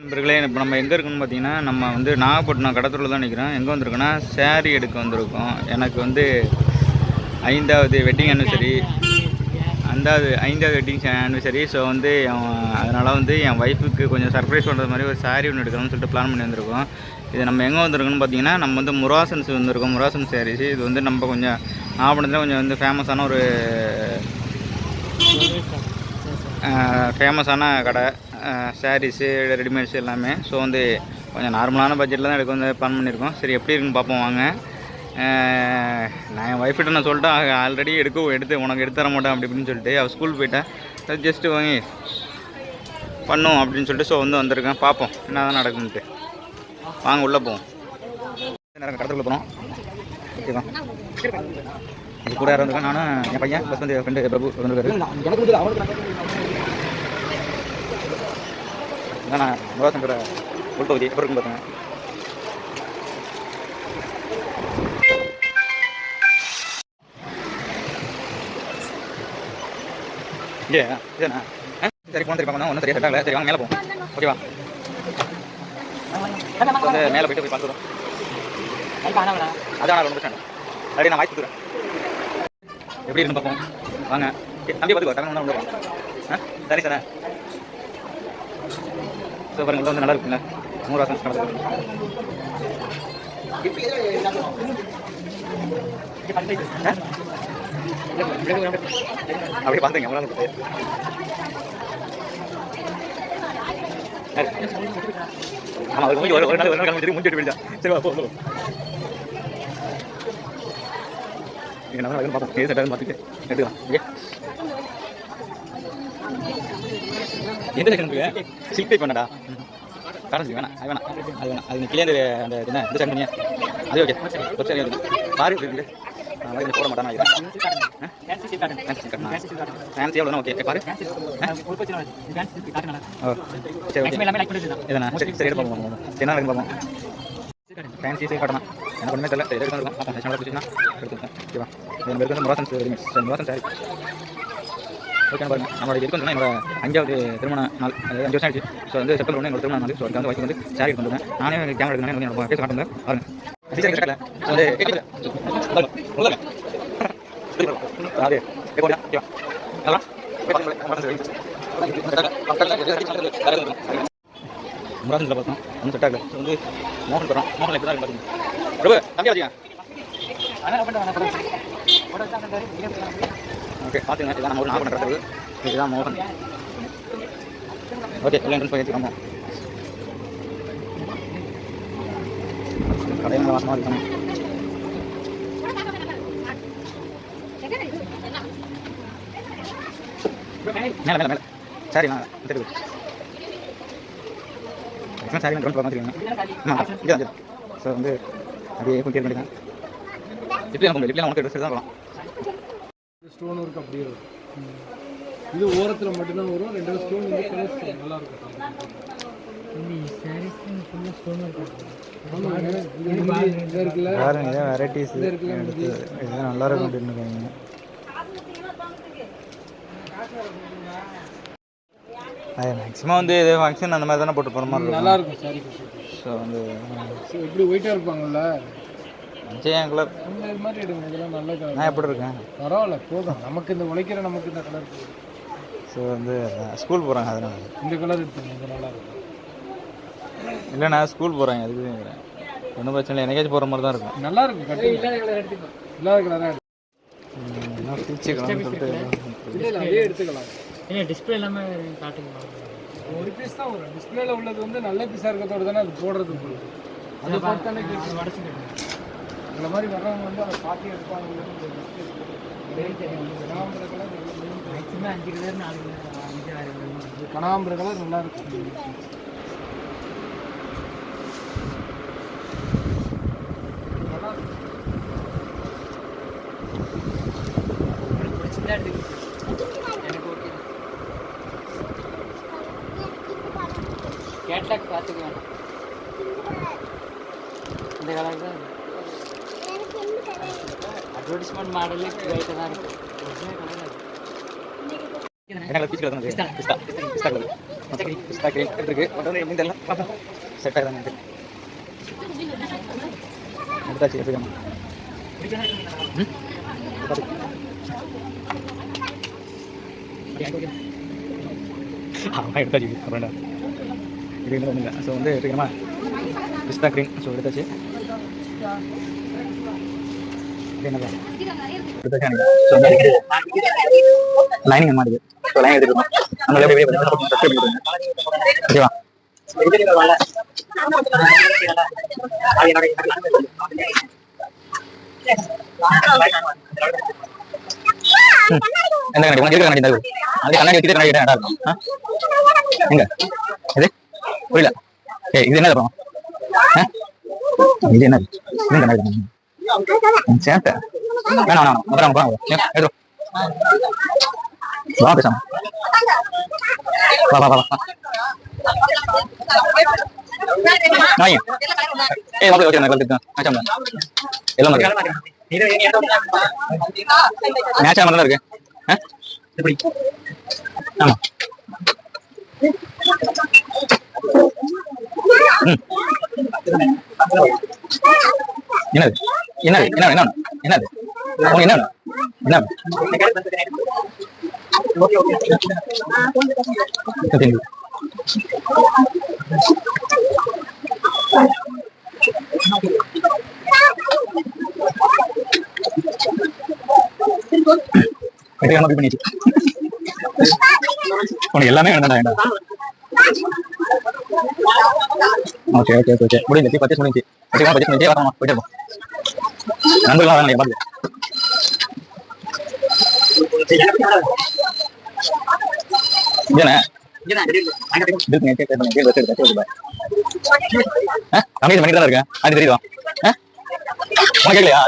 நண்பர்களே இப்போ நம்ம எங்கே இருக்கோம்னு பார்த்தீங்கன்னா நம்ம வந்து நாகப்பட்டினம் கடத்தூரில் தான் நிற்கிறோம் எங்கே வந்திருக்கோன்னா saree எடுக்க வந்திருக்கோம். எனக்கு வந்து ஐந்தாவது வெட்டிங் anniversary அந்தாவது ஐந்தாவது வெட்டிங் anniversary. ஸோ வந்து அதனால் வந்து என் ஒய்ஃபுக்கு கொஞ்சம் சர்ப்ரைஸ் பண்ணுற மாதிரி ஒரு saree ஒன்று எடுக்கணும்னு சொல்லிட்டு பிளான் பண்ணி வந்திருக்கோம். இது நம்ம எங்கே வந்திருக்கோம்னு பார்த்தீங்கன்னா நம்ம வந்து முராசன்ஸ் வந்திருக்கோம் முராசன் sarees. இது வந்து நம்ம கொஞ்சம் நாகப்பட்டினத்தில் கொஞ்சம் வந்து ஃபேமஸான ஒரு ஃபேமஸான கடை. சாரீஸு ரெடிமேட்ஸ் எல்லாமே. ஸோ வந்து கொஞ்சம் நார்மலான பட்ஜெட்டில் தான் எடுக்க வந்து பிளான் பண்ணியிருக்கோம் சரி எப்படி இருக்குன்னு பார்ப்போம் வாங்க. நான் என் ஒய்ஃப்கிட்ட நான் சொல்லிட்டேன் ஆல்ரெடி எடுக்க எடுத்து உனக்கு எடுத்து தர மாட்டேன் அப்படி இப்படின்னு சொல்லிட்டு. அவள் ஸ்கூல் போயிட்டேன் ஜஸ்ட்டு வாங்கி பண்ணும் அப்படின்னு சொல்லிட்டு ஸோ வந்து வந்திருக்கேன். பார்ப்போம் என்ன தான் நடக்குன்ட்டு. வாங்க உள்ளே போவோம். நேரம் கடத்துக்குள்ளே போகிறோம் ஓகேவா இது கூட யாரும் நானும் என் பையன் ப்ளஸ் வந்து ஃப்ரெண்டு பிரபு வந்துருக்காரு. என்னண்ணா முகாசங்கர முருகாசனோட உள்பகுதி எப்படி இருக்கும் பார்த்தேன் இங்கே இதுண்ணா. சரி போன சரி பார்க்கணும் ஒன்றும் சரியாக செட் ஆகல சரி வாங்க மேலே போவோம். ஓகேவா? வந்து மேலே போயிட்டு போய் பார்த்துறோம் அதான் ரொம்ப பிரச்சனை. அப்படியே நான் வாய்ப்பு கொடுக்குறேன் எப்படி இருந்து பார்ப்போம். வாங்க. தம்பி பார்த்துக்கோ. தமிழ் தான் ஆ சரி சார் ஸோ வந்து நல்லா இருக்குங்க நூறு வாசம் கடந்து அப்படியே பார்த்துங்க எவ்வளோ இருக்கு ஆமாம் அவருக்கு முடிஞ்சு ஒரு நாள் ஒரு நாள் முடிஞ்சு முடிஞ்சு போயிடுச்சா சரி வா போ போ. நல்லா இருக்குன்னு பார்த்துட்டு எடுத்துக்கலாம் ஓகே எந்த செக்ஷன் இருக்கு சில்க் டைப் பண்ணடா. கரன்சி வேணாம் அது வேணாம் அது வேணாம். அது நீ கிளியர் அந்த என்ன இது சென்ட் பண்ணியா? அது ஓகே ஒரு சரி பாரு வந்து. போட மாட்டேன் ஃபேன்சி எவ்வளோ ஓகே பாரு. சரி ஓகே இதண்ணா சரி சரி எடுப்போம். சரி என்ன இருக்குன்னு பார்ப்போம். ஃபேன்சி சரி காட்டணும் எனக்கு ஒன்றுமே தெரியல. சரி எடுத்து இருக்கும் பார்ப்போம். எடுத்துக்கோங்க ஓகேவா Murasan readymades Murasan sorry okay பாருங்க நம்மளோட இதுக்கு வந்து என்னோட அஞ்சாவது திருமண நாள் அதாவது அஞ்சு வருஷம் ஆயிடுச்சு ஸோ வந்து செப்டம்பர் ஒன்று என்னோட திருமண நாள் ஸோ அதுக்கு வந்து வயசு வந்து சாரி எடுத்து வந்துருக்கேன் நானே கேமரா எடுக்கணும் வந்து என்னோட பேச காட்டுங்க பாருங்க சரி சரி பார்த்தோம் ஒன்றும் செட் ஆகல வந்து மோகன் தரோம் மோகன் எப்படி தான் இருக்கு பாருங்க பிரபு தம்பி வச்சுங்க ஓகே பார்த்துங்க இதான் நம்ம ஒரு நாகப்பட்டினம் நடக்குது இதுதான் மோகன். ஓகே எல்லாம் என்ட்ரன்ஸ் போய் ஏற்றிக்கோங்க கடையில் வாசமாக இருக்கணும் மேலே மேலே மேலே. சரி நான் தெரியுது மேக்ஸிமம் சாரி ட்ரோன் பார்த்துருக்கீங்க ஆமாம் ஸோ வந்து அப்படியே குட்டிய வேண்டியதான் இப்படி நம்ம இப்படி உனக்கு ட்ரெஸ் தான் போகலாம் ஸ்டோன் ஒர்க் அப்படியே வரும் இது ஓரத்தில் மட்டும்தான் வரும் ரெண்டு ஸ்டோன் வந்து கலர்ஸ் நல்லா இருக்கும் ஆமா, இது மாதிரி இதா இருக்குல்ல? பாருங்க இதான் வெரைட்டிஸ் எடுத்து நல்லா இருக்கும் அப்படின்னு இருக்காங்க அது மேக்ஸிமம் வந்து இது ஃபங்க்ஷன் அந்த மாதிரி தானே போட்டு போகிற மாதிரி நல்லா இருக்கும் சாரி ஸோ வந்து ஸோ இப்படி ஒயிட்டாக இருப்பாங்கல்ல? விஜயன் கலர் இது மாதிரி எடுங்க இதெல்லாம் நல்ல கலர். நான் எப்படி இருக்கேன்? பரவாயில்ல போதும். நமக்கு இந்த உழைக்கிற நமக்கு இந்த கலர் போதும். ஸோ வந்து ஸ்கூல் போகிறாங்க அதனால. இந்த கலர் எடுத்துங்க இது நல்லா இருக்கும். இல்லை நான் ஸ்கூல் போகிறேன் அதுக்கு கேட்குறேன் ஒன்றும் பிரச்சனை இல்லை எனக்காச்சும் போகிற மாதிரி தான் இருக்கும். நல்லா இருக்கும் கட்டி இல்லாத கலர் எடுத்துக்கலாம் இல்லாத கலராக சொல்லிட்டு இல்லை எடுத்துக்கலாம். ஏன் டிஸ்பிளே எல்லாமே காட்டுங்க ஒரு பீஸ் தான் வரும். டிஸ்பிளேல உள்ளது வந்து நல்ல பீஸாக இருக்கத்தோட தானே அது போடுறது அதை பார்த்து தானே கேட்கணும் உடச்சு இந்த மாதிரி வர்றவங்க வந்து அதை பார்த்து எடுப்பாங்க. கனகாம்பர கலர் மேக்ஸிமம் அஞ்சு கலர் நாலு கலர் அஞ்சு ஆறு கலர் கனகாம்பர கலர் நல்லா இருக்கும். கேட்லாக் பார்த்துக்கலாம் இந்த கலர் தான். அட்வர்டைஸ்மெண்ட் மாடலே லைட்டாக தான் இருக்குது ஒரிஜினல் கலர் அது என்ன கலர் பீச் கலர் தான் பிஸ்தா பிஸ்தா கலர் பிஸ்தா கிரீம் இருக்கு கொண்டு வந்து எப்படி தெரியல பார்ப்போம் செட் ஆகுதாங்க எடுத்தாச்சு எடுத்துக்கணும் ம் ஆமாம் எடுத்தாச்சு அப்புறம்டா இது இன்னும் ஒன்றும் இல்லை ஸோ வந்து எடுத்துக்கணுமா பிஸ்தா க்ரீம் ஸோ எடுத்தாச்சு lining மாறுது ஸோ லைன் எடுத்துக்கணும் அந்த வெளியே வெளியே ஓகேவா ம். கண்ணாடி? கண்ணாடி அது கண்ணாடி வச்சுட்டு கண்ணாடி இருக்கும். எங்க? இது? புரியல. ஏய் இது என்ன அப்புறம்? இது என்ன? இது கண்ணாடி? சேட்டை வேணாம் வேணாம் வேணாம் அப்புறம் வாங்க ஏ, எடுத்து வா. வா பேசாம வா வா வா வா நாய் ஏய் ஓகே ஓகே நான் கலந்துட்டேன் மேட்ச் எல்லாம் இருக்கு மேட்ச் ஆகாம தான் இருக்கு ஆ? எப்படி ஆமா ம். என்னது என்னது என்ன என்ன என்னது? உனக்கு என்ன என்ன Thank உனக்கு எல்லாமே வேண்டாம் வேண்டாம். ஓகே ஓகே ஓகே முடிஞ்சு பத்து முடிஞ்சு. பத்து முடிஞ்சு. வரமா போயிட்டு இருப்போம் நண்பர்களாக வேணாம் பாருங்க இருக்கேன் அது தெரியுதா? உனக்கு கேட்கலையா